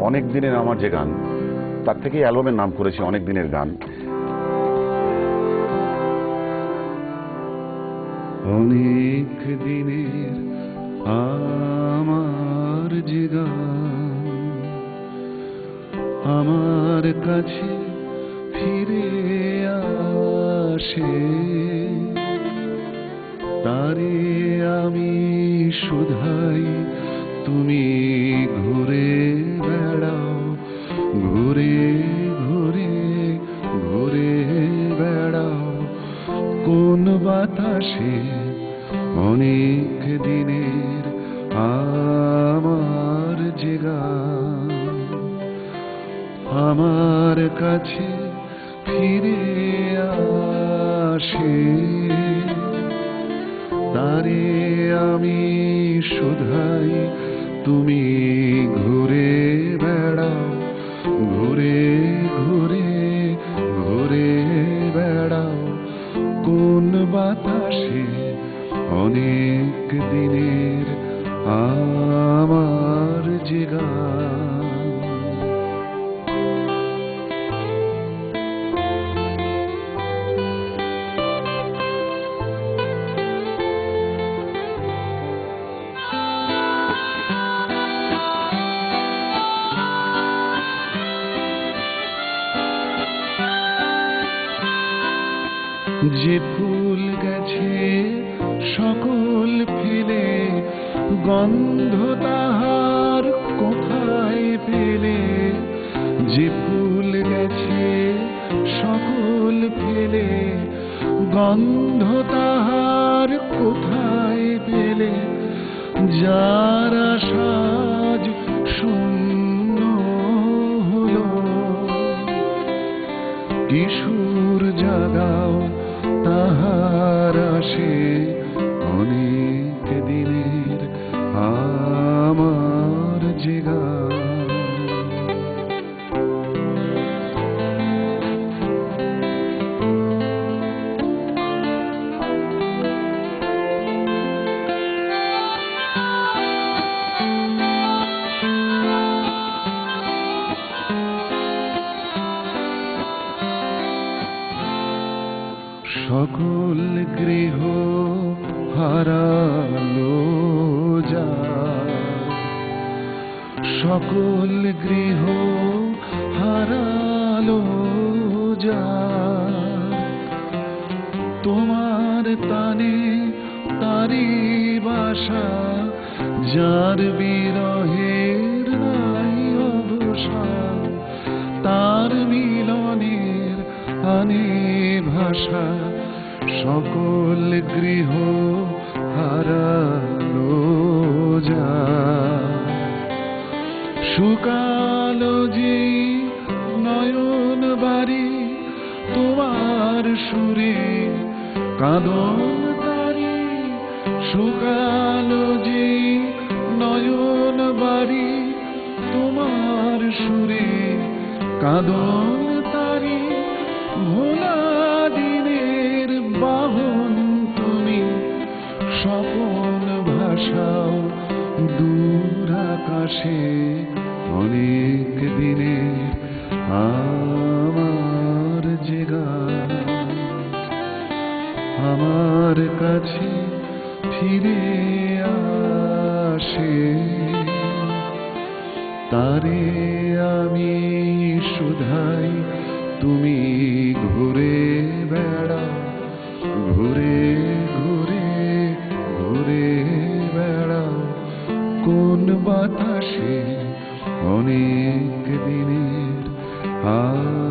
অনেক দিনের আমার যে গান, তার থেকে অ্যালবামের নাম করেছি অনেক দিনের গান। অনেক দিনের আমার যে গান, আমার কাছে ফিরে আসে। তারে আমি শুধাই, তুমি ঘুরে বেড়াও ঘুরে ঘুরে ঘুরে বেড়াও। কোন বাতাসে অনেক দিনের আমার গান আমার কাছে ফিরে আসে। তারে আমি শুধাই, তুমি ঘুরে ঘুরে ঘুরে ঘুরে বেড়াও। কোন বাতাসে অনেক দিনের আমার গান যে ফুল গেছে সকল ফেলে, গন্ধ তাহার কোথায় পেলে? যে ফুল গেছে সকল ফেলে, গন্ধ তাহার কোথায় পেলে? যারা সাজ শূন্য হলো, কিশোর জাগাও তাহার আসে। সকল গৃহ হারালো যা। সকল গৃহ হারালো যা। তোমার তানে তারি বাসা, যার বিরহের নাই অবসান তার মিলনের আনে ভাষা। সকল গৃহ হারালো যা। শুকালো যে নয়ন বাড়ি, তোমার সুরে কাঁদন তারি। শুকালো যে নয়ন বাড়ি, তোমার সুরে কাঁদন আকাশে অনেক দিনে আমার গান আমার কাছে ফিরে আসে। তারে আমি শুধাই, তুমি ঘুরে ঘুরে ঘুরে বাতাসে অনেক দিনের আমার